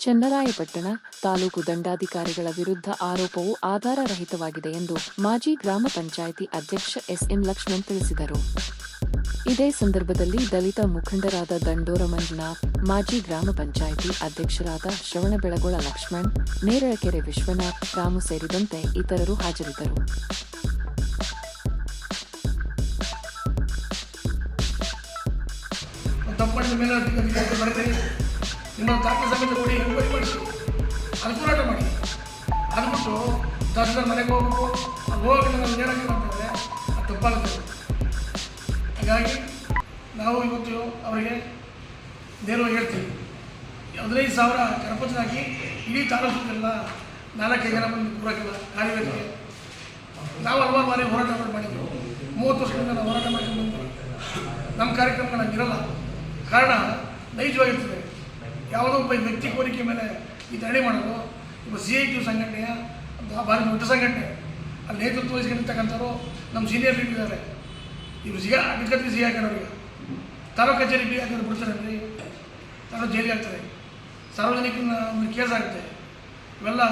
ಚನ್ನರಾಯಪಟ್ಟಣ ತಾಲೂಕು ದಂಡಾಧಿಕಾರಿಗಳ ವಿರುದ್ಧ ಆರೋಪವು ಆಧಾರರಹಿತವಾಗಿದೆ ಎಂದು ಮಾಜಿ ಗ್ರಾಮ ಪಂಚಾಯಿತಿ ಅಧ್ಯಕ್ಷ ಎಸ್ಎಂ ಲಕ್ಷ್ಮಣ್ ತಿಳಿಸಿದರು. ಇದೇ ಸಂದರ್ಭದಲ್ಲಿ ದಲಿತ ಮುಖಂಡರಾದ ದಂಡೋರ ಮಂಜುನಾಥ್ ಮಾಜಿ ಗ್ರಾಮ ಪಂಚಾಯಿತಿ ಅಧ್ಯಕ್ಷರಾದ ಶ್ರವಣಬೆಳಗೊಳ ಲಕ್ಷ್ಮಣ್, ನೇರಳಕೆರೆ ವಿಶ್ವನಾಥ್, ರಾಮು ಸೇರಿದಂತೆ ಇತರರು ಹಾಜರಿದ್ದರು. ನಿಮ್ಮ ದಾಖಲೆ ಸಮೇತ ಕೊಡಿ ಎಂಕ್ವೈರಿ ಮಾಡಿ. ಅದು ಹೋರಾಟ ಮಾಡಿ. ಅದ್ಬಿಟ್ಟು ದರ್ಶನ ಮನೆಗೆ ಹೋಗ್ಬೇಕು. ಅದು ಹೋಗಿ ನಾವು ಹೇಳೋಕ್ಕಿಲ್ಲ ಅಂತಂದರೆ ಅದು ತಪ್ಪಾಗುತ್ತೆ. ಹಾಗಾಗಿ ನಾವು ಇವತ್ತು ಅವರಿಗೆ ನೇರವಾಗಿ ಹೇಳ್ತೀವಿ. ಹದಿನೈದು ಸಾವಿರ ಕರಪತ್ರ ಹಾಕಿ ಇಡೀ ತಾಲೂಕಿಗೆಲ್ಲ ನಾಲ್ಕೈದು ಜನ ಬಂದು ಕೂರಕ್ಕಿಲ್ಲ ವೇದಿಕೆ ನಾವು ಹಲವಾರು ಬಾರಿ ಹೋರಾಟ ಮಾಡಿ ಮಾಡಿದ್ವಿ. ಮೂವತ್ತು ವರ್ಷದಿಂದ ನಾವು ಹೋರಾಟ ಮಾಡ್ಕೊಂಡು ನಮ್ಮ ಕಾರ್ಯಕ್ರಮ ಇರಲ್ಲ. ಕಾರಣ ನೈಜವಾಗಿರ್ತದೆ. ಯಾವುದೋ ಒಬ್ಬ ವ್ಯಕ್ತಿ ಕೋರಿಕೆ ಮೇಲೆ ಈ ಧರಣಿ ಮಾಡೋದು, ಒಬ್ಬ ಸಿ ಐ ಟಿ ಸಂಘಟನೆಯ ಭಾರಿ ದೊಡ್ಡ ಸಂಘಟನೆ ಅಲ್ಲಿ ನೇತೃತ್ವ ವಹಿಸ್ಕೊಂಡಿರ್ತಕ್ಕಂಥವ್ರು ನಮ್ಮ ಸೀನಿಯರ್ ಲೀಡರ್ ಇದ್ದಾರೆ. ಇವರು ಸಿಗ ಅಡ್ಕತ್ತಿ ಸಿ ಹಾಕೋರಿಗೆ ತಾಲೂಕು ಕಚೇರಿ ಬಿ ಹಾಕಿದ್ರೆ ಬಿಡ್ತಾರೆ ತಾಲೂಕು ಜೈಲಿಗೆ ಆಗ್ತಾರೆ ಸಾರ್ವಜನಿಕನ ಒಂದು ಕೇಸ್ ಆಗುತ್ತೆ ಇವೆಲ್ಲ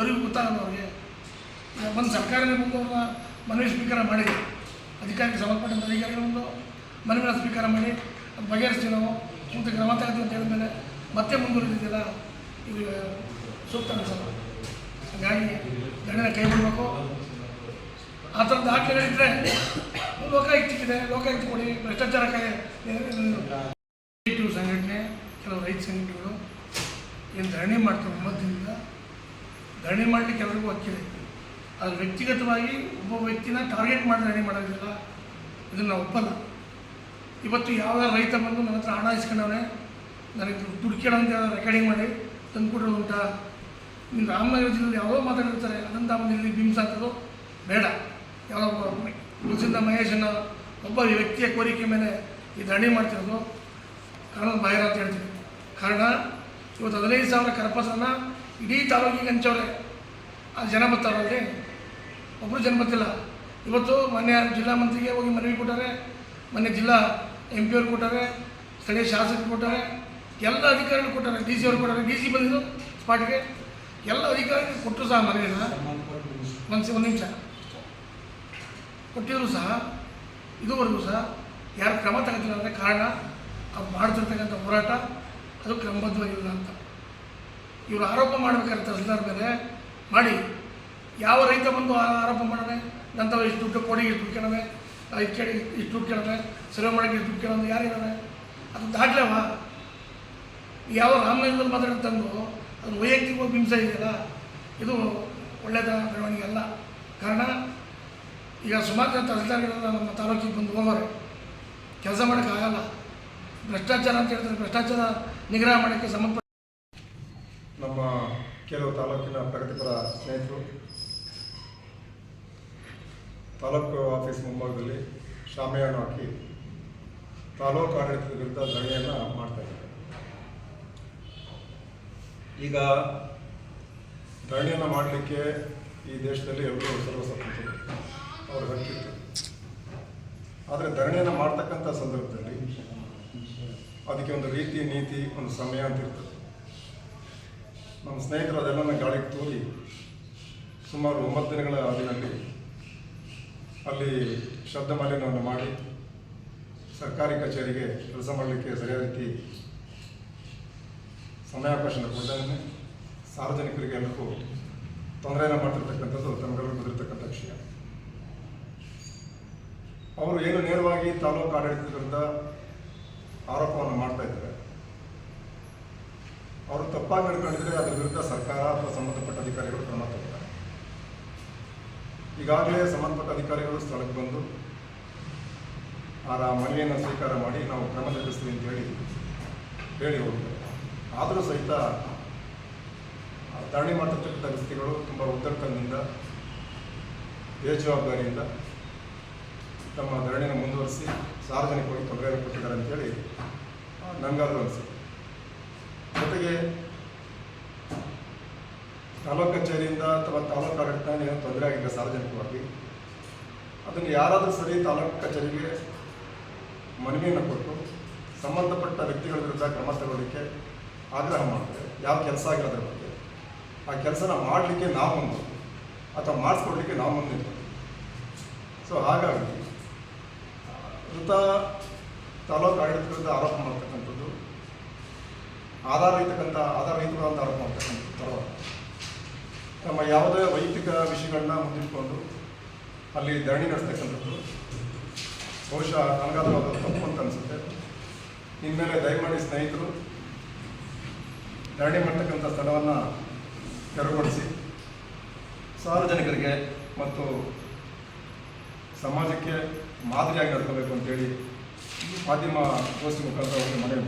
ಅರಿವು ಗೊತ್ತಾಗಲ್ಲ ಅವ್ರಿಗೆ. ಒಂದು ಸರ್ಕಾರನೇ ಬಂದು ಅವ್ರನ್ನ ಮನವಿ ಸ್ವೀಕಾರ ಮಾಡಿದೆ. ಅಧಿಕಾರಿಗೆ ಸಂಬಂಧಪಟ್ಟಂಥ ಅಧಿಕಾರಿಗಳು ಬಂದು ಮನವಿನ ಸ್ವೀಕಾರ ಮಾಡಿ, ಅದು ಬಗೆಹರಿಸ್ತೀವಿ ನಾವು. ಮುಂದೆ ಕ್ರಮ ತಗೋತೀವಿ ಅಂತ ಹೇಳಿದ್ಮೇಲೆ ಮತ್ತೆ ಮುಂದುವರಿದಿದ್ದಿಲ್ಲ ಇದು ಸೂಕ್ತ ಅನಿಸಲ್ಲ. ಹಾಗಾಗಿ ಗಣ್ಯನ ಕೈ ಬಿಡಬೇಕು ಆ ಥರದ ದಾಖಲೆಗಳಿದ್ದರೆ ಲೋಕಾಯುಕ್ತಿಗಿದೆ ಲೋಕಾಯುಕ್ತ ಕೊಡಿ, ಭ್ರಷ್ಟಾಚಾರ ಕೈ ಸಂಘಟನೆ, ಕೆಲವು ರೈತ ಸಂಘಟನೆಗಳು ಏನು ಧರಣಿ ಮಾಡ್ತಾರೆ ಒಂಬತ್ತಿನಿಂದ ಧರಣಿ ಮಾಡಲಿಕ್ಕೆ ಎಲ್ಲರಿಗೂ ಹಕ್ಕಿದೆ ಆದರೆ ವ್ಯಕ್ತಿಗತವಾಗಿ ಒಬ್ಬ ವ್ಯಕ್ತಿನ ಟಾರ್ಗೆಟ್ ಮಾಡಿ ಧರಣಿ ಮಾಡೋದಿಲ್ಲ ಇದನ್ನು ಒಪ್ಪಲ್ಲ. ಇವತ್ತು ಯಾವ ರೈತ ಬಂದು ನನ್ನ ಹತ್ರ ಹಣ ಇಸ್ಕೊಂಡವನೆ ನನಗೆ ದುಡ್ಕೇಳಂತ ಕೇಳೋ ರೆಕಾರ್ಡಿಂಗ್ ಮಾಡಿ ತಂದು ಅಂತ ನೀನು ರಾಮನಗರ ಜಿಲ್ಲೆಯಲ್ಲಿ ಯಾವುದೋ ಮಾತಾಡಿರ್ತಾರೆ ಅದನ್ನು ಮಂದಿರಲ್ಲಿ ಇಲ್ಲಿ ಬೇಡ. ಯಾವುದೋ ಒಬ್ಬ ಮಹೇಶನ ಒಬ್ಬ ವ್ಯಕ್ತಿಯ ಕೋರಿಕೆ ಮೇಲೆ ಈ ಧರಣಿ ಮಾಡ್ತಿರೋದು. ಕಾರಣ ಬಾಹಿರ ಅಂತ ಹೇಳ್ತೀನಿ. ಕಾರಣ ಇವತ್ತು ಹದಿನೈದು ಸಾವಿರ ಕರಪತ್ರನ ಇಡೀ ತಾಲೂಕಿಗೆ ಹಂಚವ್ರೆ. ಆ ಜನ ಬರ್ತಾರಲ್ಲಿ ಒಬ್ಬರು ಜನ ಬರ್ತಿಲ್ಲ. ಇವತ್ತು ಮೊನ್ನೆ ಜಿಲ್ಲಾ ಮಂತ್ರಿಗೆ ಹೋಗಿ ಮನವಿ ಕೊಟ್ಟಾರೆ ಮೊನ್ನೆ ಜಿಲ್ಲಾ ಎಂ ಪಿ ಅವ್ರು ಕೊಟ್ಟಾರೆ, ಸ್ಥಳೀಯ ಶಾಸಕರು ಕೊಟ್ಟಾರೆ ಎಲ್ಲ ಅಧಿಕಾರಿಗಳು ಕೊಟ್ಟಾರೆ. ಡಿ ಸಿ ಅವ್ರು ಕೊಟ್ಟಾರೆ. ಡಿ ಸಿ ಬಂದಿದ್ದು ಸ್ಪಾಟ್ಗೆ. ಎಲ್ಲ ಅಧಿಕಾರಿಗಳು ಕೊಟ್ಟರು ಸಹ ಮನೆಯನ್ನು. ಒಂದು ಒಂದು ನಿಮಿಷ. ಕೊಟ್ಟಿದ್ರು ಸಹ. ಇದುವರೆಗೂ ಸಹ ಯಾರು ಕ್ರಮ ತಗೋತಿಲ್ಲ ಅಂದರೆ ಕಾರಣ ಅವ್ರು ಮಾಡ್ತಿರ್ತಕ್ಕಂಥ ಹೋರಾಟ ಅದು ಕ್ರಮಬದ್ಧವಾಗಿಲ್ಲ ಅಂತ. ಇವರು ಆರೋಪ ಮಾಡ್ಬೇಕಾದ್ರೆ ತಹಸೀಲ್ದಾರ್ ಮೇಲೆ ಮಾಡಿ. ಯಾವ ರೈತ ಬಂದು ಆರೋಪ ಮಾಡೋಣ ನಂತರ ಇಷ್ಟು ದುಡ್ಡು ಕೊಡಿ, ಇಷ್ಟು ದುಡ್ಡು ಕೇಳವೆ ಇಷ್ಟು ಕೇಳಿ ಇಷ್ಟು ದುಡ್ಡು ಕೇಳವೆ ಸರ್ವೆ ಮಾಡೋಕ್ಕೆ ಇಷ್ಟು ದುಡ್ಡು ಯಾರು ಇರೋಣ ಅದು ದಾಖಲೆವಾ ಯಾವ ರಾಮನಗರದಲ್ಲಿ ಮಾತಾಡ್ತಂದು ಅದು ವೈಯಕ್ತಿಕ ಹಿಂಸೆ ಇದೆಯಲ್ಲ, ಇದು ಒಳ್ಳೆಯದ ಬೆಳವಣಿಗೆ ಅಲ್ಲ. ಕಾರಣ, ಈಗ ಸುಮಾರು ಜನ ತಹಸೀಲ್ದಾರ್ಗಳೆಲ್ಲ ನಮ್ಮ ತಾಲೂಕಿಗೆ ಬಂದು ಹೋಗೋರೆ. ಕೆಲಸ ಮಾಡೋಕ್ಕಾಗಲ್ಲ ಭ್ರಷ್ಟಾಚಾರ ಅಂತ ಹೇಳ್ತಾರೆ ಭ್ರಷ್ಟಾಚಾರ ನಿಗ್ರಹ ಮಾಡೋಕ್ಕೆ ಸಂಬಂಧಪಟ್ಟ ನಮ್ಮ ಕೆಲವು ತಾಲೂಕಿನ ಪ್ರಗತಿಪರ ಸ್ನೇಹಿತರು, ತಾಲೂಕು ಆಫೀಸ್ ಮುಂಭಾಗದಲ್ಲಿ ಶಾಮಿಯಾಣ ಹಾಕಿ ತಾಲೂಕು ಆಡಳಿತದ ವಿರುದ್ಧ ಧರಣಿಯನ್ನು ಮಾಡ್ತಾ ಇದ್ದಾರೆ. ಈಗ ಧರಣಿಯನ್ನು ಮಾಡಲಿಕ್ಕೆ ಈ ದೇಶದಲ್ಲಿ ಎಲ್ಲರೂ ಸರ್ವಸ್ವತಂತ್ರರು ಅವರು ಹಕ್ಕಿತ್ತು ಆದರೆ ಧರಣಿಯನ್ನು ಮಾಡ್ತಕ್ಕಂಥ ಸಂದರ್ಭದಲ್ಲಿ ಅದಕ್ಕೆ ಒಂದು ರೀತಿ, ನೀತಿ, ಒಂದು ಸಮಯ ಅಂತ ಇರ್ತದೆ. ನಮ್ಮ ಸ್ನೇಹಿತರು ಅದೆಲ್ಲ ಗಾಳಿಗೆ ತೂರಿ ಸುಮಾರು ಒಂಬತ್ತು ದಿನಗಳ ಅವಧಿಯಲ್ಲಿ ಅಲ್ಲಿ ಶಬ್ದ ಮಾಲಿನ್ಯವನ್ನು ಮಾಡಿ ಸರ್ಕಾರಿ ಕಚೇರಿಗೆ ಕೆಲಸ ಮಾಡಲಿಕ್ಕೆ ಸರಿಯಾದ ರೀತಿ ಸಮಯಾವಕಾಶನ ಕೊಡ್ತಾನೆ ಸಾರ್ವಜನಿಕರಿಗೆ ಎಲ್ಲರಿಗೂ ತೊಂದರೆಯನ್ನು ಮಾಡ್ತಿರ್ತಕ್ಕಂಥದ್ದು ತಮಗೆಲ್ಲರಿಗೂ ಗೊತ್ತಿರ್ತಕ್ಕಂಥ ವಿಷಯ. ಅವರು ಏನು ನೇರವಾಗಿ ತಾಲೂಕು ಆಡಳಿತದ ಆರೋಪವನ್ನು ಮಾಡ್ತಾ ಇದ್ದಾರೆ. ಅವರು ತಪ್ಪಾಗಿ ನಡ್ಕೊಂಡಿದ್ರೆ ಅದರ ವಿರುದ್ಧ ಸರ್ಕಾರ ಅಥವಾ ಸಂಬಂಧಪಟ್ಟ ಅಧಿಕಾರಿಗಳು ಕ್ರಮ ತಗೋತಾರೆ. ಈಗಾಗಲೇ ಸಂಬಂಧಪಟ್ಟ ಅಧಿಕಾರಿಗಳು ಸ್ಥಳಕ್ಕೆ ಬಂದು ಆ ಮನೆಯನ್ನು ಸ್ವೀಕಾರ ಮಾಡಿ ನಾವು ಕ್ರಮ ಜರುಗಿಸ್ತೀವಿ ಅಂತ ಹೇಳಿ ಹೇಳಿ ಹೋಗ್ತಾರೆ. ಆದರೂ ಸಹಿತ ಧರಣಿ ಮಾಡ್ತಿರ್ತಕ್ಕಂಥ ವ್ಯಕ್ತಿಗಳು ತುಂಬ ಉದ್ದಟದಿಂದ ಬೇಜವಾಬ್ದಾರಿಯಿಂದ ತಮ್ಮ ಧರಣಿನ ಮುಂದುವರಿಸಿ ಸಾರ್ವಜನಿಕವಾಗಿ ತೊಂದರೆ ಕೊಟ್ಟಿದ್ದಾರೆ ಅಂತೇಳಿ ನನಗಾದರೂ ಅನಿಸುತ್ತೆ. ಜೊತೆಗೆ ತಾಲೂಕು ಕಚೇರಿಯಿಂದ ಅಥವಾ ತಾಲೂಕು ಆಡಳಿತ ಏನೋ ತೊಂದರೆ ಆಗಿದೆ ಸಾರ್ವಜನಿಕವಾಗಿ, ಅದನ್ನು ಯಾರಾದರೂ ಸರಿ ತಾಲೂಕು ಕಚೇರಿಗೆ ಮನವಿಯನ್ನು ಕೊಟ್ಟು ಸಂಬಂಧಪಟ್ಟ ವ್ಯಕ್ತಿಗಳ ವಿರುದ್ಧ ಕ್ರಮ ತಗೊಳ್ಳಿಕ್ಕೆ ಆಗ್ರಹ ಮಾಡ್ತೇವೆ ಯಾವ ಕೆಲಸ ಆಗಿರೋದ್ರ ಬಗ್ಗೆ ಆ ಕೆಲಸನ ಮಾಡಲಿಕ್ಕೆ ನಾವು ಒಂದು ಅಥವಾ ಮಾಡಿಸ್ಕೊಡ್ಲಿಕ್ಕೆ ನಾವು ಮುಂದಿಲ್ಲ ಸೊ ಹಾಗಾಗಿ, ಋತ ತಾಲೂಕು ಆಡಳಿತ ಆರೋಪ ಮಾಡ್ತಕ್ಕಂಥದ್ದು ಆಧಾರರಹಿತಕ್ಕಂಥ ಅಂತ ಆರೋಪ ಮಾಡ್ತಕ್ಕಂಥದ್ದು ನಮ್ಮ ಯಾವುದೇ ವೈಯಕ್ತಿಕ ವಿಷಯಗಳನ್ನ ಮುಂದಿಟ್ಕೊಂಡು ಅಲ್ಲಿ ಧರಣಿ ನಡೆಸ್ತಕ್ಕಂಥದ್ದು, ಬಹುಶಃ ನನಗಾದ್ರೂ ತಪ್ಪು ಅಂತ ಅನಿಸುತ್ತೆ. ಇನ್ಮೇಲೆ ದಯಮಾಡಿ ಸ್ನೇಹಿತರು ಧರಣಿ ಮಾಡ್ತಕ್ಕಂಥ ಸ್ಥಳವನ್ನು ತೆರವುಗೊಳಿಸಿ ಸಾರ್ವಜನಿಕರಿಗೆ ಮತ್ತು ಸಮಾಜಕ್ಕೆ ಮಾದರಿಯಾಗಿ ನಡ್ಕೋಬೇಕು ಅಂತೇಳಿ ಮಾಧ್ಯಮ ಗೋಷ್ಠಿ ಮುಖಾಂತರ ಅವರಿಗೆ ಮನವಿ